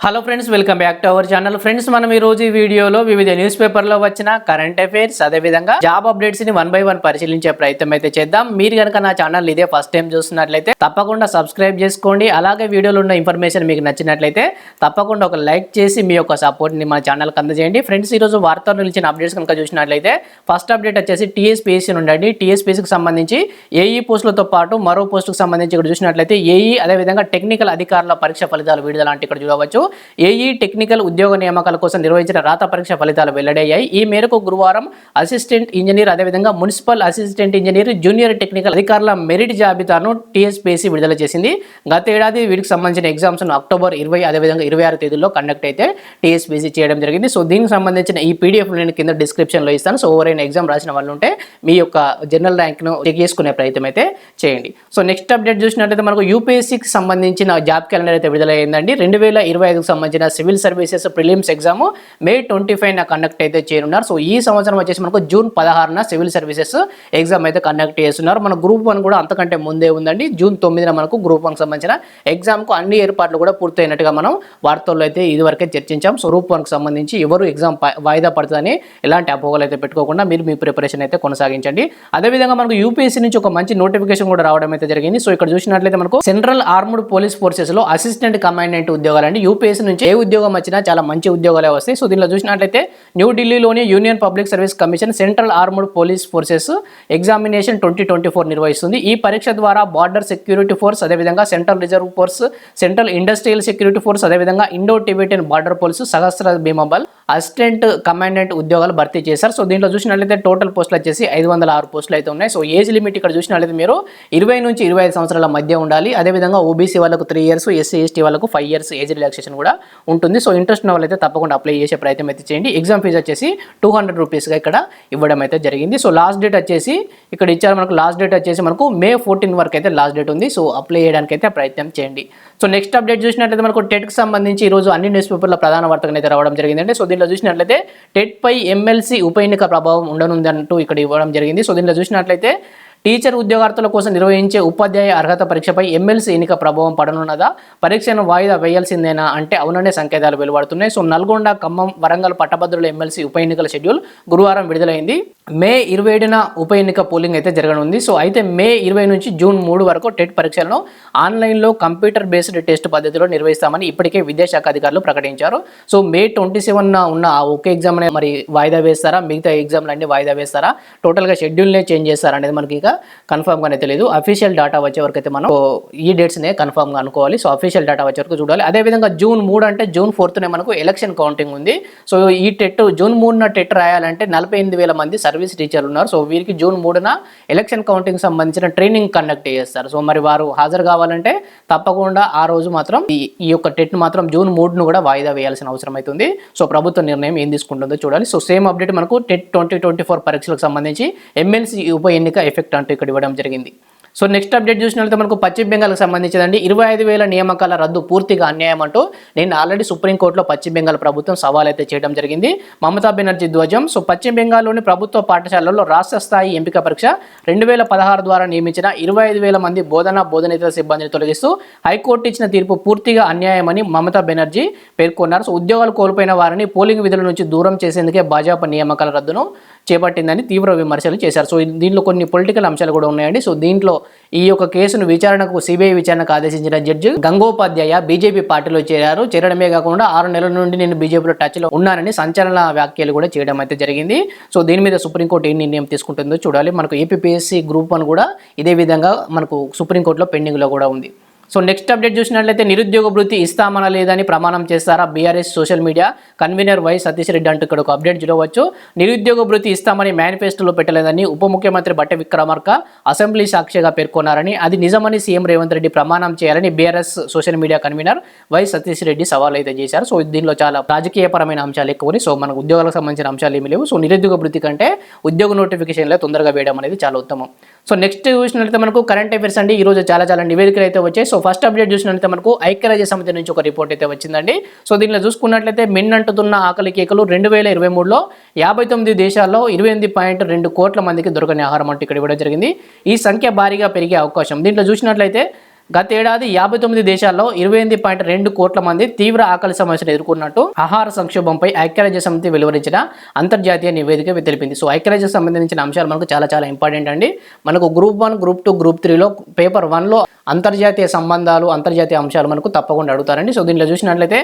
Hello friends welcome back to our channel friends మనం ఈ రోజు ఈ వీడియోలో వివిధ న్యూస్ పేపర్లో వచ్చిన కరెంట్ అఫైర్స్ అదేవిధంగా జాబ్ అప్డేట్స్ని వన్ బై వన్ పరిశీలించే ప్రయత్నం అయితే చేద్దాం. మీరు కనుక నా ఛానల్ ఇదే ఫస్ట్ టైం చూస్తున్నట్లయితే తప్పకుండా సబ్స్క్రైబ్ చేసుకోండి. అలాగే వీడియోలో ఉన్న ఇన్ఫర్మేషన్ మీకు నచ్చినట్లయితే తప్పకుండా ఒక లైక్ చేసి మీ యొక్క సపోర్ట్ని మా ఛానల్కి అందజేయండి. ఫ్రెండ్స్ ఈ రోజు వార్తలు నిలిచిన అప్డేట్స్ కనుక చూసినట్లయితే ఫస్ట్ అప్డేట్ వచ్చేసి టీఎస్పీఎస్సీ నుండి టీఎస్పీఎస్సీకి సంబంధించి ఏఈ పోస్టులతో పాటు మరో పోస్టుకు సంబంధించి ఇక్కడ చూసినట్లయితే ఏఈ అదేవిధంగా టెక్నికల్ అధికారుల పరీక్ష ఫలితాలు విడుదల అంటే ఇక్కడ చూడవచ్చు. ఏఈ టెక్నికల్ ఉద్యోగ నియామకాల కోసం నిర్వహించిన రాత పరీక్ష ఫలితాలు వెల్లడయ్యాయి. ఈ మేరకు గురువారం అసిస్టెంట్ ఇంజనీర్ అదేవిధంగా municipal assistant engineer junior technical అధికారుల మెరిట్ జాబితాను టీఎస్పీఎస్సీ విడుదల చేసింది. గత ఏడాది వీటికి సంబంధించిన ఎగ్జామ్స్ అక్టోబర్ ఇరవై అదేవిధంగా ఇరవై ఆరు తేదీలో కండక్ట్ అయితే టీఎస్పీసీ చేయడం జరిగింది. సో దీనికి సంబంధించిన ఈ పీడిఎఫ్ నేను కింద డిస్క్రిప్షన్లో ఇస్తాను. సో ఎవరైనా ఎగ్జామ్ రాసిన వాళ్ళు ఉంటే మీ యొక్క జనరల్ ర్యాంక్ను చెక్ చేసుకునే ప్రయత్నం అయితే చేయండి. సో నెక్స్ట్ అప్డేట్ చూసినట్లయితే మనకు యూపీఎస్సీకి సంబంధించిన జాబ్ క్యాలెండర్ అయితే విడుదలైందండి. రెండు వేల ఇరవై ఐదుకు సంబంధించిన civil services prelims exam May twenty five conduct అయితే చేయనున్నారు. సో ఈ సంవత్సరం వచ్చేసి మనకు జూన్ పదహారున సివిల్ సర్వీసెస్ ఎగ్జామ్ అయితే కండక్ట్ చేస్తున్నారు. మన గ్రూప్ వన్ కూడా అంతకంటే ముందే ఉందండి. జూన్ తొమ్మిదిన మనకు గ్రూప్ వన్కి సంబంధించిన ఎగ్జామ్కు అన్ని ఏర్పాట్లు కూడా పూర్తయినట్టుగా మనం వార్తల్లో అయితే ఇదివరకే చర్చించాం. సో గ్రూప్ వన్కి సంబంధించి ఎవరు ఎగ్జామ్ ప- వాయిదా పడుతుందని ఎలాంటి అపోహలు అయితే పెట్టుకోకుండా మీరు మీ ప్రిపరేషన్ అయితే కొనసాగించండి. అదేవిధంగా మనకు యూపీఎస్సీ నుంచి ఒక మంచి నోటిఫికేషన్ కూడా రావడం అయితే జరిగింది. సో ఇక్కడ చూసినట్లయితే మనకు సెంట్రల్ ఆర్మ్డ్ పోలీస్ ఫోర్సెస్లో అసిస్టెంట్ కమాండెంట్ ఉద్యోగాలండి. అండి స్పేస్ నుంచి ఏ ఉద్యోగం వచ్చినా చాలా మంచి ఉద్యోగాలే వస్తాయి. సో దీనిలో చూసినట్లయితే న్యూఢిల్లీలోని union public service commission central armed police forces examination twenty twenty four నిర్వహిస్తుంది. ఈ పరీక్ష ద్వారా బార్డర్ సెక్యూరిటీ ఫోర్స్ అదేవిధంగా central reserve force central industrial security force అదేవిధంగా ఇండో టిబెటియన్ బార్డర్ పోలీసు సహస్ర భీమబల్ అసిస్టెంట్ కమాండెంట్ ఉద్యోగాలు భర్తీ చేశారు. సో దీంట్లో చూసినట్లయితే టోటల్ పోస్టులు వచ్చేసి ఐదు వందల ఆరు పోస్టులు అయితే ఉన్నాయి. సో ఏజ్ లిమిట్ ఇక్కడ చూసినట్లయితే మీరు ఇరవై నుంచి ఇరవై ఐదు సంవత్సరాల మధ్య ఉండాలి. అదేవిధంగా ఓబీసీ వాళ్ళకు త్రీ ఇయర్స్ ఎస్సీ ఎస్టీ వాళ్ళకు ఫైవ్ ఇయర్స్ ఏజ్ రిలాక్సేషన్ కూడా ఉంటుంది. సో ఇంట్రెస్ట్ ఉన్న వాళ్ళైతే తప్పకుండా అప్లై చేసే ప్రయత్నం అయితే చేయండి. ఎగ్జామ్ ఫీజు వచ్చేసి టూ హండ్రెడ్ రూపీస్గా ఇక్కడ ఇవ్వడం అయితే జరిగింది. సో లాస్ట్ డేట్ వచ్చేసి ఇక్కడ ఇచ్చారు మనకు లాస్ట్ డేట్ వచ్చేసి మనకు మే ఫోర్టీన్ వరకు అయితే లాస్ట్ డేట్ ఉంది. సో అప్లై చేయడానికి అయితే ప్రయత్నం చేయండి. సో నెక్స్ట్ అప్డేట్ చూసినట్లయితే మనకు టెట్కి సంబంధించి ఈరోజు రోజు అన్ని న్యూస్ పేపర్ల ప్రధాన వార్తలు అయితే రావడం జరిగిందండి. సో దీనిలో చూసినట్లయితే టెట్ పై ఎమ్మెల్సీ ఉప ఎన్నిక ప్రభావం ఉండనుందంటూ ఇక్కడ ఇవ్వడం జరిగింది. సో దీనిలో చూసినట్లయితే టీచర్ ఉద్యోగార్థుల కోసం నిర్వహించే ఉపాధ్యాయ అర్హత పరీక్షపై ఎమ్మెల్సీ ఎన్నిక ప్రభావం పడనున్నదా? పరీక్షను వాయిదా వేయాల్సిందేనా అంటే అవుననే సంకేతాలు వెలువడుతున్నాయి. సో నల్గొండ ఖమ్మం వరంగల్ పట్టభద్రుల ఎమ్మెల్సీ ఉప ఎన్నికల షెడ్యూల్ గురువారం విడుదలైంది. మే ఇరవై ఏడున ఉప ఎన్నిక పోలింగ్ అయితే జరగనుంది. సో అయితే మే ఇరవై నుంచి జూన్ మూడు వరకు టెట్ పరీక్షలను ఆన్లైన్లో కంప్యూటర్ బేస్డ్ టెస్ట్ పద్ధతిలో నిర్వహిస్తామని ఇప్పటికే విద్యాశాఖ అధికారులు ప్రకటించారు. సో మే ట్వంటీ సెవెన్ ఉన్న ఆ ఒకే ఎగ్జామ్ మరి వాయిదా వేస్తారా? మిగతా ఎగ్జామ్లు అన్ని వాయిదా వేస్తారా? టోటల్గా షెడ్యూల్నే చేంజ్ చేస్తారా అనేది మనకి ఇక కన్ఫర్మ్గానే తెలియదు అఫీషియల్ డేటా వచ్చే వరకు అయితే మనం ఈ డేట్స్నే కన్ఫర్మ్గా అనుకోవాలి. సో అఫీషియల్ డేటా వచ్చే వరకు చూడాలి. అదేవిధంగా జూన్ మూడు అంటే జూన్ ఫోర్త్నే మనకు ఎలక్షన్ కౌంటింగ్ ఉంది. సో ఈ టెట్ జూన్ మూడున టెట్ రాయాలంటే నలభై ఎనిమిది వేల మంది సర్వీస్ టీచర్లు ఉన్నారు. సో వీరికి జూన్ మూడున ఎలక్షన్ కౌంటింగ్ సంబంధించిన ట్రైనింగ్ కండక్ట్ చేస్తారు. సో మరి వారు హాజరు కావాలంటే తప్పకుండా ఆ రోజు మాత్రం ఈ ఈ యొక్క టెట్ మాత్రం జూన్ మూడును కూడా వాయిదా వేయాల్సిన అవసరం అవుతుంది. సో ప్రభుత్వ నిర్ణయం ఏం తీసుకుంటుందో చూడాలి. సో సేమ్ అప్డేట్ మనకు టెట్ ట్వంటీ ట్వంటీ ఫోర్ పరీక్షలకు సంబంధించి ఎమ్మెల్సీ ఉప ఎన్నిక ఎఫెక్ట్ అంటూ ఇక్కడ ఇవ్వడం జరిగింది. సో నెక్స్ట్ అప్డేట్ చూసినట్లయితే మనకు పశ్చిమ బెంగాల్కి సంబంధించిందండి. ఇరవై ఐదు వేల నియామకాల రద్దు పూర్తిగా అన్యాయం అంటూ నేను ఆల్రెడీ సుప్రీంకోర్టులో పశ్చిమ బెంగాల్ ప్రభుత్వం సవాల్ అయితే చేయడం జరిగింది. మమతా బెనర్జీ ధ్వజం. సో పశ్చిమ బెంగాల్లోని ప్రభుత్వ పాఠశాలల్లో రాష్ట్ర స్థాయి ఎంపిక పరీక్ష రెండు వేల పదహారు ద్వారా నియమించిన ఇరవై ఐదు వేల మంది బోధన బోధనేతర సిబ్బందిని తొలగిస్తూ హైకోర్టు ఇచ్చిన తీర్పు పూర్తిగా అన్యాయమని మమతా బెనర్జీ పేర్కొన్నారు. సో ఉద్యోగాలు కోల్పోయిన వారిని పోలింగ్ విధుల నుంచి దూరం చేసేందుకే భాజపా నియామకాల రద్దును చేపట్టిందని తీవ్ర విమర్శలు చేశారు. సో దీంట్లో కొన్ని పొలిటికల్ అంశాలు కూడా ఉన్నాయండి. సో దీంట్లో ఈ యొక్క కేసును విచారణకు సిబిఐ విచారణకు ఆదేశించిన జడ్జి గంగోపాధ్యాయ బీజేపీ పార్టీలో చేరారు. చేరడమే కాకుండా ఆరు నెలల నుండి నేను బీజేపీలో టచ్లో ఉన్నానని సంచలన వ్యాఖ్యలు కూడా చేయడం అయితే జరిగింది. సో దీని మీద సుప్రీంకోర్టు ఏ నిర్ణయం తీసుకుంటుందో చూడాలి. మనకు ఏపీపీఎస్సీ గ్రూప్ వన్ కూడా ఇదే విధంగా మనకు సుప్రీంకోర్టులో పెండింగ్లో కూడా ఉంది. సో నెక్స్ట్ అప్డేట్ చూసినట్లయితే నిరుద్యోగ భృతి ఇస్తామన లేదని ప్రమాణం చేస్తారా BRS social media? Convener Y Satish Reddy అంటూ ఇక్కడ ఒక అప్డేట్ చూడవచ్చు. నిరుద్యోగ భృతి ఇస్తామని మేనిఫెస్టోలో పెట్టలేదని ఉప ముఖ్యమంత్రి బట్ట విక్రమార్క అసెంబ్లీ సాక్షిగా పేర్కొన్నారని అది నిజమని సీఎం రేవంత్ రెడ్డి ప్రమాణం చేయాలని BRS social media convener Y Satish Reddy సవాల్ అయితే చేశారు. సో దీనిలో చాలా రాజకీయపరమైన అంశాలు ఎక్కువని సో మనకు ఉద్యోగాలకు సంబంధించిన అంశాలు ఏమి లేవు. సో నిరుద్యోగ భృతి కంటే ఉద్యోగ నోటిఫికేషన్లో తొందరగా వేయడం అనేది చాలా ఉత్తమం. సో నెక్స్ట్ చూసినట్లయితే మనకు కరెంట్ అఫైర్స్ అండి. ఈ రోజు చాలా చాలా నివేదికలు అయితే వచ్చాయి. సో ఫస్ట్ అప్డేట్ చూసినట్లయితే మనకు ఐక్యరాజ్య సమితి నుంచి ఒక రిపోర్ట్ అయితే వచ్చిందండి. సో దీనిలో చూసుకున్నట్లయితే మిన్నంటుతున్న ఆకలి కేకలు రెండు వేల ఇరవై మూడులో యాభై తొమ్మిది దేశాల్లో ఇరవై ఎనిమిది పాయింట్ రెండు కోట్ల మందికి దొరకని ఆహారం అంటూ ఇక్కడ ఇవ్వడం జరిగింది. ఈ సంఖ్య భారీగా పెరిగే అవకాశం. దీంట్లో చూసినట్లయితే గతేడాది యాభై తొమ్మిది దేశాల్లో ఇరవై ఎనిమిది పాయింట్ రెండు కోట్ల మంది తీవ్ర ఆకలి సమస్యను ఎదుర్కొన్నట్టు ఆహార సంక్షోభంపై ఐక్యరాజ్య సమితి వెలువరించిన అంతర్జాతీయ నివేదిక తెలిపింది. సో ఐక్యరాజ్య సంబంధించిన అంశాలు మనకు చాలా చాలా ఇంపార్టెంట్ అండి. మనకు group one group two group త్రీలో పేపర్ వన్లో అంతర్జాతీయ సంబంధాలు అంతర్జాతీయ అంశాలు మనకు తప్పకుండా అడుగుతారండి. సో దీనిలో చూసినట్లయితే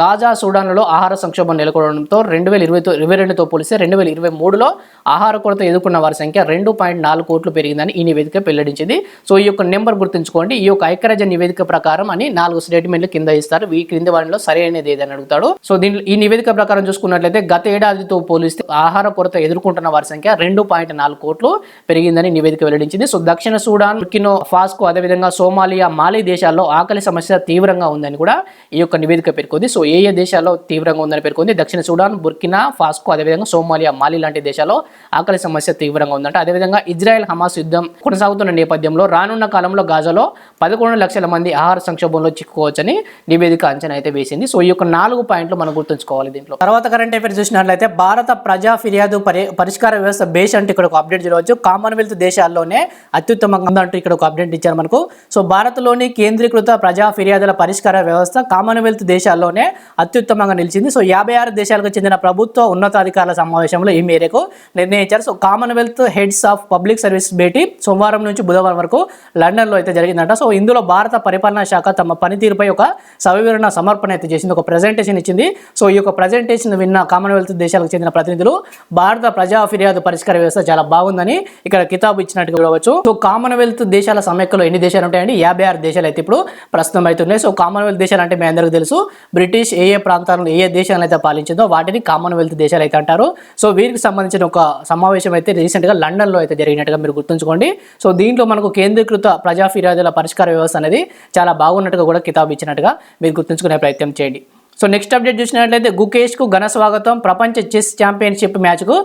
గాజా సూడాన్లో ఆహార సంక్షోభం నెలకొనడంతో రెండు వేల ఇరవై ఇరవై రెండుతో పోలిస్తే రెండు వేల ఇరవై మూడులో ఆహార కొరత ఎదుర్కొన్న వారి సంఖ్య రెండు పాయింట్ నాలుగు కోట్లు పెరిగిందని ఈ నివేదిక వెల్లడించింది. సో ఈ యొక్క నెంబర్ గుర్తుంచుకోండి. ఈ యొక్క ఐక్యరాజ్య నివేదిక ప్రకారం అని నాలుగు స్టేట్మెంట్లు కింద ఇస్తారు. ఈ క్రింది వాటిలో సరైనది ఏదని అడుగుతాడు. సో దీని ఈ నివేదిక ప్రకారం చూసుకున్నట్లయితే గత ఏడాదితో పోలిస్తే ఆహార కొరత ఎదుర్కొంటున్న వారి సంఖ్య రెండు పాయింట్ నాలుగు కోట్లు పెరిగిందని నివేదిక వెల్లడించింది. సో దక్షిణ సూడాన్ కినో ఫాస్కో అదేవిధంగా సోమాలియా మాలి దేశాల్లో ఆకలి సమస్య తీవ్రంగా ఉందని కూడా ఈ యొక్క నివేదిక పేర్కొంది. సో ఏ ఏ దేశాల్లో తీవ్రంగా ఉందని పేర్కొంది? దక్షిణ సూడాన్ బుర్కినా ఫాస్కో అదేవిధంగా సోమాలియా మాలి లాంటి దేశాల్లో ఆకలి సమస్య తీవ్రంగా ఉందంట. అదేవిధంగా ఇజ్రాయెల్ హమాస్ యుద్ధం కొనసాగుతున్న నేపథ్యంలో రానున్న కాలంలో గాజాలో పదకొండు లక్షల మంది ఆహార సంక్షోభంలో చిక్కుకోవచ్చని నివేదిక అంచనా అయితే వేసింది. సో ఈ యొక్క నాలుగు పాయింట్లు మనం గుర్తుంచుకోవాలి దీంట్లో. తర్వాత కరెంట్ అఫేర్ చూసినట్లయితే భారత ప్రజా ఫిర్యాదు పరి పరిష్కార వ్యవస్థ బేస్ అంటే ఇక్కడ ఒక అప్డేట్ చూడవచ్చు. కామన్వెల్త్ దేశాల్లోనే అత్యుత్తమంగా అంటూ ఇక్కడ ఒక అప్డేట్ ఇచ్చారు మనకు. సో భారత్లోని కేంద్రీకృత ప్రజా ఫిర్యాదుల పరిష్కార వ్యవస్థ కామన్వెల్త్ దేశాల్లోనే అత్యుత్తమంగా నిలిచింది. సో యాభై ఆరు దేశాలకు చెందిన ప్రభుత్వ ఉన్నతాధికారుల సమావేశంలో ఈ మేరకు నిర్ణయించారు. So commonwealth heads of public service భేటీ సోమవారం నుంచి బుధవారం వరకు లండన్లో అయితే జరిగిందంట. సో ఇందులో భారత పరిపాలనా శాఖ తమ పనితీరుపై ఒక సవివరణ సమర్పణ అయితే చేసింది ఒక ప్రజెంటేషన్ ఇచ్చింది. సో ఈ యొక్క ప్రజెంటేషన్ విన్న కామన్వెల్త్ దేశాలకు చెందిన ప్రతినిధులు భారత ప్రజా ఫిర్యాదు పరిష్కార వ్యవస్థ చాలా బాగుందని ఇక్కడ కితాబు ఇచ్చినట్టు చూడవచ్చు సో కామన్వెల్త్ దేశాల సమైక్యలో ఎన్ని దేశాలు ఉంటాయండి? యాభై ఆరు దేశాలు అయితే ఇప్పుడు ప్రస్తుతం అవుతున్నాయి సో కామన్వెల్త్ దేశాలు అంటే మీ అందరికీ తెలుసు. బ్రిటిష్ ఏ ఏ ప్రాంతాలను ఏ ఏ దేశాలను అయితే పాలించిందో వాటిని కామన్వెల్త్ దేశాలు అయితే అంటారు. సో వీరికి సంబంధించిన ఒక సమావేశం అయితే రీసెంట్గా లండన్లో అయితే జరిగినట్టుగా మీరు గుర్తుంచుకోండి. సో దీంట్లో మనకు కేంద్రీకృత ప్రజా ఫిర్యాదుల పరిష్కార వ్యవస్థ అనేది చాలా బాగున్నట్టుగా కూడా కితాబు ఇచ్చినట్టుగా మీరు గుర్తుంచుకునే ప్రయత్నం చేయండి. సో నెక్స్ట్ అప్డేట్ చూసినట్లయితే గుకేష్కు ఘన స్వాగతం. ప్రపంచ చెస్ ఛాంపియన్షిప్ మ్యాచ్కు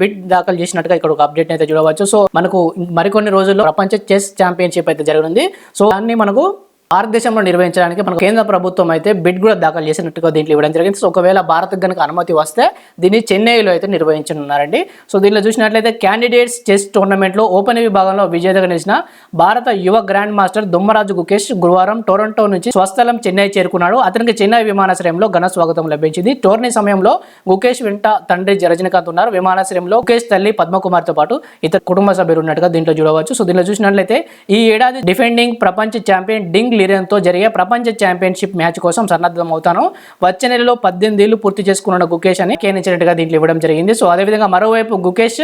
బిడ్ దాఖలు చేసినట్టుగా ఇక్కడ ఒక అప్డేట్ అయితే చూడవచ్చు. సో మనకు మరికొన్ని రోజుల్లో ప్రపంచ చెస్ ఛాంపియన్షిప్ అయితే జరగనుంది. సో దాన్ని మనకు భారతదేశంలో నిర్వహించడానికి మనకు కేంద్ర ప్రభుత్వం అయితే బిడ్ కూడా దాఖలు చేసినట్టుగా దీంట్లో ఇవ్వడం జరిగింది. సో ఒకవేళ భారత్ కనుక అనుమతి వస్తే దీన్ని చెన్నైలో అయితే నిర్వహించనున్నారండి. సో దీనిలో చూసినట్లయితే క్యాండిడేట్స్ చెస్ టోర్నమెంట్లో ఓపెన్ విభాగంలో విజేతగా నిలిచిన భారత యువ గ్రాండ్ మాస్టర్ దుమ్మరాజు గుకేష్ గురువారం టొరంటో నుంచి స్వస్థలం చెన్నై చేరుకున్నాడు. అతనికి చెన్నై విమానాశ్రయంలో ఘన స్వాగతం లభించింది. టోర్నీ సమయంలో గుకేష్ వెంట తండ్రి రజనీకాంత్ ఉన్నారు. విమానాశ్రయంలో గుకేష్ తల్లి పద్మకుమార్తో పాటు ఇతర కుటుంబ సభ్యులు ఉన్నట్టుగా దీంట్లో చూడవచ్చు. సో దీనిలో చూసినట్లయితే ఈ ఏడాది డిఫెండింగ్ ప్రపంచ ఛాంపియన్ డింగ్ లిరెన్తో జరిగే ప్రపంచ ఛాంపియన్షిప్ మ్యాచ్ కోసం సన్నద్ధం అవుతాను వచ్చే నెలలో పద్దెనిమిది ఏళ్ళు పూర్తి చేసుకున్న గుకేష్ అని కేనించినట్టుగా దీంట్లో ఇవ్వడం జరిగింది. సో అదేవిధంగా మరోవైపు గుకేష్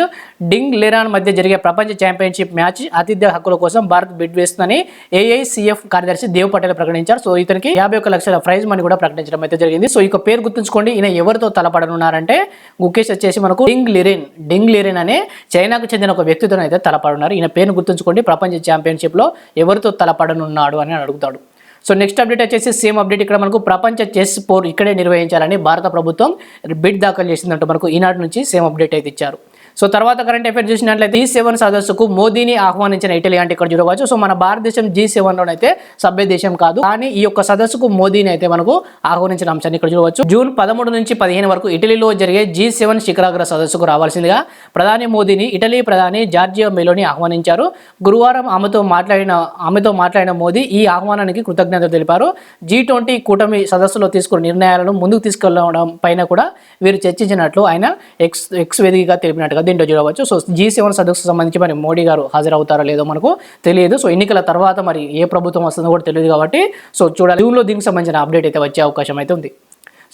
డింగ్ లిరాన్ మధ్య జరిగే ప్రపంచ ఛాంపియన్షిప్ మ్యాచ్ ఆతిథ్య హక్కుల కోసం భారత్ బిడ్ వేస్తుందని ఏఐసిఎఫ్ కార్యదర్శి దేవ్ పటేల్ ప్రకటించారు. సో ఇతనికి యాభై ఒక లక్షల ప్రైజ్ మనీ కూడా ప్రకటించడం అయితే జరిగింది. సో ఇక పేరు గుర్తుంచుకోండి. ఈయన ఎవరితో తలపడనున్నారంటే గుకేష్ వచ్చేసి మనకు డింగ్ లిరిన్ డింగ్ లిరిన్ అనే చైనాకు చెందిన ఒక వ్యక్తితో అయితే తలపడున్నారు ఈయన పేరు గుర్తుంచుకోండి. ప్రపంచ ఛాంపియన్షిప్లో ఎవరితో తలపడనున్నాడు అని అడుగుతాం సో నెక్స్ట్ అప్డేట్ వచ్చేసి సేమ్ అప్డేట్ ఇక్కడ మనకు ప్రపంచ చెస్ పోర్ ఇక్కడే నిర్వహించాలని భారత ప్రభుత్వం బిడ్ దాఖలు చేసిందంటూ మనకు ఈనాటి నుంచి సేమ్ అప్డేట్ అయితే ఇచ్చారు. సో తర్వాత కరెంట్ అఫేర్ చూసినట్లయితే జీ సెవెన్ సదస్సుకు మోదీని ఆహ్వానించిన ఇటలీ అంటే ఇక్కడ చూడవచ్చు. సో మన భారతదేశం జీ సెవెన్లోనైతే సభ్య దేశం కాదు. కానీ ఈ యొక్క సదస్సుకు మోదీని అయితే మనకు ఆహ్వానించిన అంశాన్ని ఇక్కడ చూడవచ్చు. జూన్ పదమూడు నుంచి పదిహేను వరకు ఇటలీలో జరిగే జీ సెవెన్ శిఖరాగ్ర సదస్సుకు రావాల్సిందిగా ప్రధాని మోదీని ఇటలీ ప్రధాని జార్జియో మెలోని ఆహ్వానించారు. గురువారం ఆమెతో మాట్లాడిన ఆమెతో మాట్లాడిన మోదీ ఈ ఆహ్వానానికి కృతజ్ఞతలు తెలిపారు. జీ ట్వంటీ కూటమి సదస్సులో తీసుకున్న నిర్ణయాలను ముందుకు తీసుకెళ్ళడం పైన కూడా వీరు చర్చించినట్లు ఆయన ఎక్స్ ఎక్స్ వేదికగా తెలిపినట్టుగా దీంట్లో చూడవచ్చు. సో జీ సెవెన్ సదస్సుకు సంబంధించి మరి మోడీ గారు హాజరవుతారో లేదో మనకు తెలియదు. సో ఎన్నికల తర్వాత మరి ఏ ప్రభుత్వం వస్తుందో కూడా తెలియదు కాబట్టి సో చూడాలి. జూన్లో దీనికి సంబంధించిన అప్డేట్ అయితే వచ్చే అవకాశం అయితే ఉంది.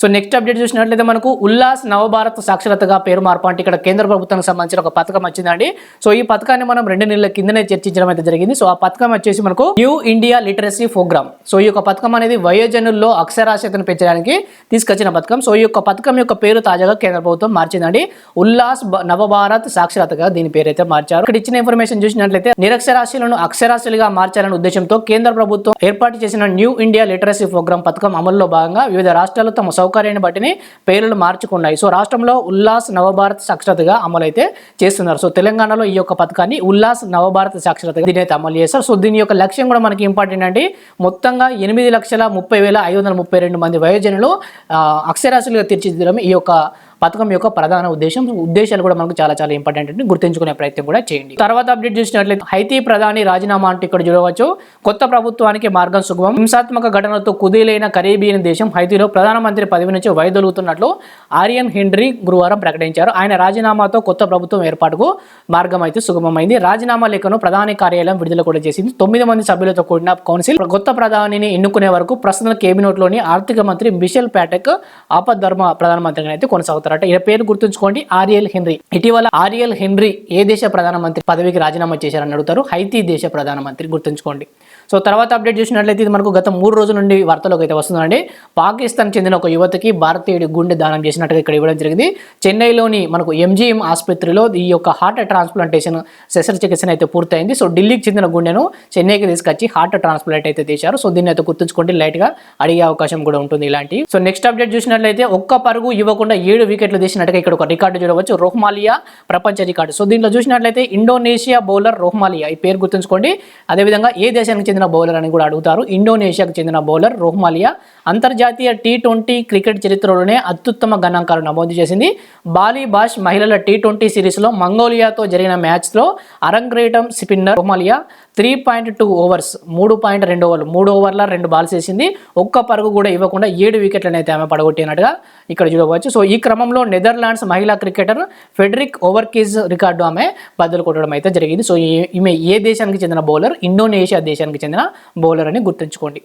సో నెక్స్ట్ అప్డేట్ చూసినట్లయితే మనకు ఉల్లాస్ నవభారత్ సాక్షరతగా పేరు మార్పు అంటే ఇక్కడ కేంద్ర ప్రభుత్వానికి సంబంధించిన ఒక పథకం వచ్చిందండి. సో ఈ పథకాన్ని మనం రెండు నెలల కిందనే చర్చించడం అయితే జరిగింది. సో ఆ పథకం వచ్చేసి మనకు new India literacy programme so ఈ యొక్క పథకం అనేది వయోజనుల్లో అక్షరాస్యతను పెంచడానికి తీసుకొచ్చిన పథకం. సో ఈ యొక్క పథకం యొక్క పేరు తాజాగా కేంద్ర ప్రభుత్వం మార్చిందండి. ఉల్లాస్ నవభారత్ సాక్షరతగా దీని పేరు అయితే మార్చారు. ఇక్కడ ఇచ్చిన ఇన్ఫర్మేషన్ చూసినట్లయితే నిరక్షరాస్యులను అక్షరాస్యులుగా మార్చాలనే ఉద్దేశంతో కేంద్ర ప్రభుత్వం ఏర్పాటు చేసిన న్యూ ఇండియా లిటరసీ ప్రోగ్రామ్ పథకం అమల్లో భాగంగా వివిధ రాష్ట్రాలు తమ సౌకర్యాన్ని బట్టి పేర్లు మార్చుకున్నాయి. సో రాష్ట్రంలో ఉల్లాస్ నవభారత్ సాక్షరతగా అమలు అయితే చేస్తున్నారు. సో తెలంగాణలో ఈ యొక్క పథకాన్ని ఉల్లాస్ నవభారత్ సాక్షరతగా దీని అయితే అమలు చేస్తారు సో దీని యొక్క లక్ష్యం కూడా మనకి ఇంపార్టెంట్ అండి. మొత్తంగా ఎనిమిది లక్షల ముప్పై వేల ఐదు వందల ముప్పై రెండు మంది వయోజనులు అక్షరాస్యులుగా తీర్చిదిద్దడం ఈ యొక్క పథకం యొక్క ప్రధాన ఉద్దేశం ఉద్దేశాలు కూడా మనకు చాలా చాలా ఇంపార్టెంట్ అని గుర్తుంచుకునే ప్రయత్నం కూడా చేయండి. తర్వాత అప్డేట్ చూసినట్లయితే హైతీ ప్రధాని రాజీనామా అంటూ ఇక్కడ చూడవచ్చు. కొత్త ప్రభుత్వానికి మార్గం సుగమం. హింసాత్మక ఘటనలతో కుదేలైన కరేబియన్ దేశం హైతీలో ప్రధానమంత్రి పదవి నుంచి వైదొలుగుతున్నట్లు ఆర్యన్ హెన్రీ గురువారం ప్రకటించారు. ఆయన రాజీనామాతో కొత్త ప్రభుత్వం ఏర్పాటుకు మార్గం అయితే సుగమమైంది. రాజీనామా లేఖను ప్రధాని కార్యాలయం విడుదల కూడా చేసింది. తొమ్మిది మంది సభ్యులతో కూడిన కౌన్సిల్ కొత్త ప్రధానిని ఎన్నుకునే వరకు ప్రస్తుత కేబినెట్లోని ఆర్థిక మంత్రి మిషెల్ ప్యాటెక్ ఆపద్ధర్మ ప్రధానమంత్రిగా అయితే కొనసాగుతారు కొనసాగుతారట ఈయన పేరు గుర్తుంచుకోండి ఆరియల్ హెన్రీ. ఇటీవల ఆరియల్ హెన్రీ ఏ దేశ ప్రధానమంత్రి పదవికి రాజీనామా చేశారని అడుగుతారు? హైతీ దేశ ప్రధానమంత్రి గుర్తుంచుకోండి. సో తర్వాత అప్డేట్ చూసినట్లయితే ఇది మనకు గత మూడు రోజుల నుండి వార్తలోకి అయితే వస్తుందండి. పాకిస్తాన్ చెందిన ఒక యువతకి భారతీయుడి గుండె దానం చేసినట్టుగా ఇక్కడ ఇవ్వడం జరిగింది. చెన్నైలోని మనకు ఎంజీఎం ఆసుపత్రిలో ఈ యొక్క హార్ట్ ట్రాన్స్ప్లాంటేషన్ శస్త్రచికిత్స అయితే పూర్తయింది. సో ఢిల్లీకి చెందిన గుండెను చెన్నైకి తీసుకొచ్చి హార్ట్ ట్రాన్స్ప్లాంట్ అయితే చేశారు సో దీన్ని అయితే గుర్తుంచుకోండి లైట్గా అడిగే అవకాశం కూడా ఉంటుంది ఇలాంటి. సో నెక్స్ట్ అప్డేట్ చూసినట్లయితే ఒక్క పరుగు ఇవ్వకుండా ఏడు వికెట్లు తీసినట్టుగా ఇక్కడ ఒక రికార్డు చూడవచ్చు. రోహ్మాలియా ప్రపంచ రికార్డు. సో దీంట్లో చూసినట్లయితే ఇండోనేషియా బౌలర్ రోహ్మాలియా ఈ పేరు గుర్తుంచుకోండి. అదేవిధంగా ఏ దేశానికి చెందిన బౌలర్ అని కూడా అడుగుతారు. ఇండోనేషియాకు చెందిన బౌలర్ రోహ్మాలియా అంతర్జాతీయ టీ ట్వంటీ క్రికెట్ చరిత్రలోనే అత్యుత్తమ గణాంకాలు నమోదు చేసింది. బాలీ బాష్ మహిళల టీ ట్వంటీ సిరీస్లో మంగోలియాతో జరిగిన మ్యాచ్లో అరంగ్రేటం స్పిన్నర్ రోహ్మాలియా త్రీ పాయింట్ టూ ఓవర్స్ మూడు పాయింట్ రెండు ఓవర్లు మూడు ఓవర్ల రెండు బాల్స్ వేసింది. ఒక్క పరుగు కూడా ఇవ్వకుండా ఏడు వికెట్లను అయితే ఆమె పడగొట్టినట్టుగా ఇక్కడ చూడవచ్చు. సో ఈ క్రమంలో నెదర్లాండ్స్ మహిళా క్రికెటర్ ఫెడరిక్ ఓవర్కీజ్ రికార్డు ఆమె బదులు కొట్టడం అయితే జరిగింది. సో ఈమె ఏ దేశానికి చెందిన బౌలర్? ఇండోనేషియా దేశానికి చెందిన బౌలర్ అని గుర్తుంచుకోండి.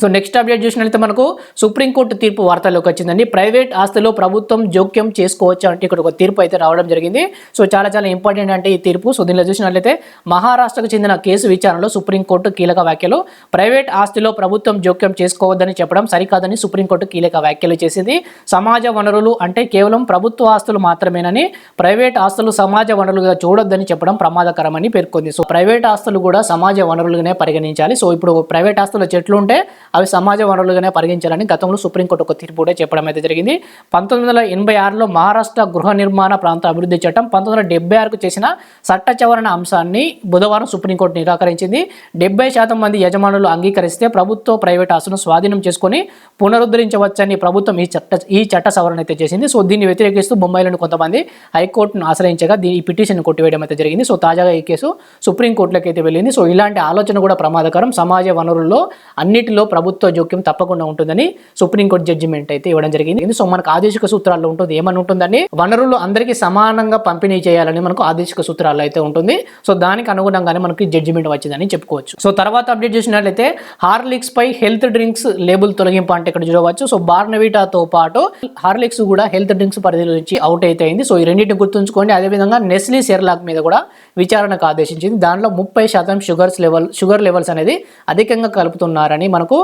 సో నెక్స్ట్ అప్డేట్ చూసినట్లయితే మనకు సుప్రీంకోర్టు తీర్పు వార్తల్లోకి వచ్చిందండి. ప్రైవేట్ ఆస్తిలో ప్రభుత్వం జోక్యం చేసుకోవచ్చు అంటే ఇక్కడ ఒక తీర్పు అయితే రావడం జరిగింది. సో చాలా చాలా ఇంపార్టెంట్ అంటే ఈ తీర్పు. సో దీనిలో చూసినట్లయితే మహారాష్ట్రకు చెందిన కేసు విచారణలో సుప్రీంకోర్టు కీలక వ్యాఖ్యలు. ప్రైవేట్ ఆస్తిలో ప్రభుత్వం జోక్యం చేసుకోవద్దని చెప్పడం సరికాదని సుప్రీంకోర్టు కీలక వ్యాఖ్యలు చేసింది. సమాజ వనరులు అంటే కేవలం ప్రభుత్వ ఆస్తులు మాత్రమేనని ప్రైవేట్ ఆస్తులు సమాజ వనరులుగా చూడొద్దని చెప్పడం ప్రమాదకరమని పేర్కొంది. సో ప్రైవేట్ ఆస్తులు కూడా సమాజ వనరులుగానే పరిగణించాలి. సో ఇప్పుడు ప్రైవేట్ ఆస్తుల చెట్లు ఉంటే అవి సమాజ వనరులుగానే పరిగణించాలని గతంలో సుప్రీంకోర్టు ఒక తీర్పు కూడా చెప్పడం అయితే జరిగింది. పంతొమ్మిది వందల ఎనభై ఆరులో మహారాష్ట్ర గృహ నిర్మాణ ప్రాంత అభివృద్ధి చట్టం పంతొమ్మిది వందల డెబ్బై ఆరుకు చేసిన చట్ట చవరణ అంశాన్ని బుధవారం సుప్రీంకోర్టు నిరాకరించింది. డెబ్బై శాతం మంది యజమానులు అంగీకరిస్తే ప్రభుత్వ ప్రైవేట్ ఆస్తులను స్వాధీనం చేసుకొని పునరుద్ధరించవచ్చని ప్రభుత్వం ఈ చట్ట ఈ చట్ట సవరణ అయితే చేసింది. సో దీన్ని వ్యతిరేకిస్తూ బొంబాయిలోని కొంతమంది హైకోర్టును ఆశ్రయించగా దీని ఈ పిటిషన్ కొట్టివేయడం అయితే జరిగింది. సో తాజాగా ఈ కేసు సుప్రీంకోర్టులోకి అయితే వెళ్ళింది. సో ఇలాంటి ఆలోచన కూడా ప్రమాదకరం. సమాజ వనరుల్లో అన్నిటిలో ప్రభుత్వ జోక్యం తప్పకుండా ఉంటుందని సుప్రీంకోర్టు జడ్జిమెంట్ అయితే ఇవ్వడం జరిగింది. సో మనకు ఆదేశిక సూత్రాల్లో ఉంటుంది. ఏమని ఉంటుందని వనరులు అందరికీ సమానంగా పంపిణీ చేయాలని మనకు ఆదేశిక సూత్రాల్లో అయితే ఉంటుంది. సో దానికి అనుగుణంగానే మనకి జడ్జిమెంట్ వచ్చిందని చెప్పుకోవచ్చు. సో తర్వాత అప్డేట్ చేసినట్లయితే హార్లిక్స్ పై హెల్త్ డ్రింక్స్ లేబుల్ తొలగింపు అంటే ఇక్కడ చూడవచ్చు. సో బార్నవిటాతో పాటు హార్లిక్స్ కూడా హెల్త్ డ్రింక్స్ పరిధి నుంచి అవుట్ అయితే అయింది. సో ఈ రెండింటిని గుర్తుంచుకోండి. అదేవిధంగా నెస్లీ సెర్లాక్ మీద కూడా విచారణకు ఆదేశించింది. దానిలో ముప్పై శాతం షుగర్స్ లెవెల్ షుగర్ లెవెల్స్ అనేది అధికంగా కలుపుతున్నారని మనకు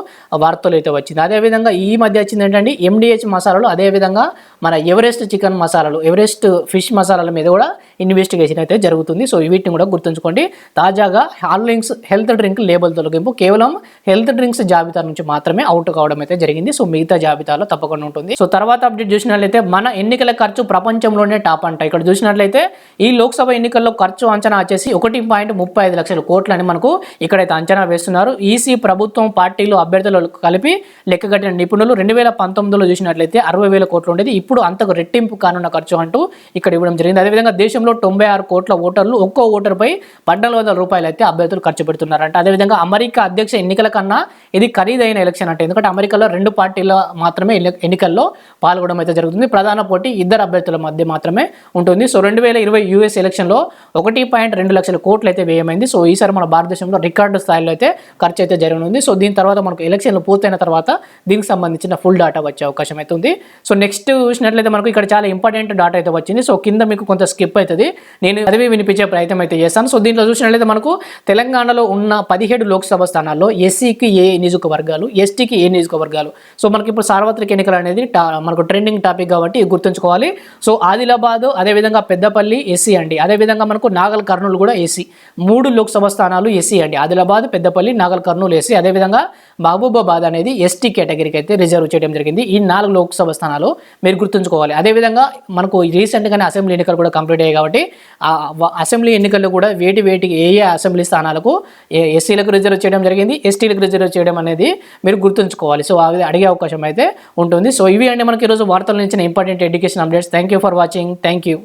వార్తలు అయితే వచ్చింది. అదేవిధంగా ఈ మధ్య వచ్చింది ఏంటంటే ఎండిహెచ్ మసాలాలు అదేవిధంగా మన ఎవరెస్ట్ చికెన్ మసాలాలు ఎవరెస్ట్ ఫిష్ మసాలాల మీద కూడా ఇన్వెస్టిగేషన్ అయితే జరుగుతుంది. సో వీటిని కూడా గుర్తుంచుకోండి. తాజాగా హార్లింగ్స్ హెల్త్ డ్రింక్ లేబుల్ తొలగింపు కేవలం హెల్త్ డ్రింక్స్ జాబితా నుంచి మాత్రమే అవుట్ కావడం అయితే జరిగింది. సో మిగతా జాబితాలో తప్పకుండా ఉంటుంది. సో తర్వాత అప్డేట్ చూసినట్లయితే మన ఎన్నికల ఖర్చు ప్రపంచంలోనే టాప్ అంట ఇక్కడ చూసినట్లయితే ఈ లోక్సభ ఎన్నికల్లో ఖర్చు అంచనా వచ్చేసి ఒకటి పాయింట్ ముప్పై ఐదు లక్షల కోట్లని మనకు ఇక్కడైతే అంచనా వేస్తున్నారు. ఈసీ ప్రభుత్వం పార్టీలు అభ్యర్థులు కలిపి లెక్కగట్టిన నిపుణులు రెండు వేల పంతొమ్మిదిలో చూసినట్లయితే అరవై వేల కోట్లు ఉండేది. ఇప్పుడు అంతకు రెట్టింపు కానున్న ఖర్చు అంటూ ఇక్కడ ఇవ్వడం జరిగింది. అదేవిధంగా దేశంలో తొంభై ఆరు కోట్ల ఓటర్లు ఒక్కో ఓటర్పై పద్నాలుగు వందల రూపాయలు అయితే అభ్యర్థులు ఖర్చు పెడుతున్నారంట. అదేవిధంగా అమెరికా అధ్యక్ష ఎన్నికల కన్నా ఇది ఖరీదైన ఎలక్షన్ అంటే. ఎందుకంటే అమెరికాలో రెండు పార్టీల మాత్రమే ఎన్నికల్లో పాల్గొనడం అయితే జరుగుతుంది. ప్రధాన పోటీ ఇద్దరు అభ్యర్థుల మధ్య మాత్రమే ఉంటుంది. సో రెండు వేల ఇరవై యూఎస్ ఎలక్షన్లో ఒకటి పాయింట్ రెండు లక్షల కోట్లు అయితే వ్యయమైంది. సో ఈసారి మన భారతదేశంలో రికార్డు స్థాయిలో అయితే ఖర్చు అయితే జరగనుంది. సో దీని తర్వాత మనకు ఎలక్షన్లు పూర్తయిన తర్వాత దీనికి సంబంధించిన ఫుల్ డాటా వచ్చే అవకాశం అయితే ఉంది. సో నెక్స్ట్ చూసినట్లయితే మనకు ఇక్కడ చాలా ఇంపార్టెంట్ డాటా అయితే వచ్చింది. సో కింద మీకు కొంత స్కిప్ అయితే ఉంటుంది నేను చదివి వినిపించే ప్రయత్నం అయితే చేస్తాను. సో దీంట్లో చూసినట్లయితే మనకు తెలంగాణలో ఉన్న పదిహేడు లోక్సభ స్థానాల్లో ఎస్సీకి ఏ నియోజకవర్గాలు ఎస్టీకి ఏ నియోజకవర్గాలు? సో మనకి ఇప్పుడు సార్వత్రిక ఎన్నికలు అనేది మనకు ట్రెండింగ్ టాపిక్ కాబట్టి గుర్తుంచుకోవాలి. సో ఆదిలాబాద్ అదేవిధంగా పెద్దపల్లి ఎస్సీ అండి. అదేవిధంగా మనకు నాగల్ కర్నూలు కూడా ఎస్సీ. మూడు లోక్సభ స్థానాలు ఎస్సీ అండి. ఆదిలాబాద్ పెద్దపల్లి నాగల్ కర్నూలు ఎస్సీ. అదేవిధంగా మహబూబాబాద్ అనేది ఎస్టీ కేటగిరీకి అయితే రిజర్వ్ చేయడం జరిగింది. ఈ నాలుగు లోక్సభ స్థానాలు మీరు గుర్తుంచుకోవాలి. అదేవిధంగా మనకు రీసెంట్గానే అసెంబ్లీ ఎన్నికలు కూడా కంప్లీట్ అయ్యాయి కాబట్టి కాబట్టి అసెంబ్లీ ఎన్నికల్లో కూడా వేటి వేటికి ఏ ఏ అసెంబ్లీ స్థానాలకు ఏ- ఎస్సీలకు రిజర్వ్ చేయడం జరిగింది ఎస్టీలకు రిజర్వ్ చేయడం అనేది మీరు గుర్తుంచుకోవాలి. సో అది అడిగే అవకాశం అయితే ఉంటుంది. సో ఇవి అండి మనకి ఈరోజు వార్తల నుంచి important education updates. Thank you for watching. Thank you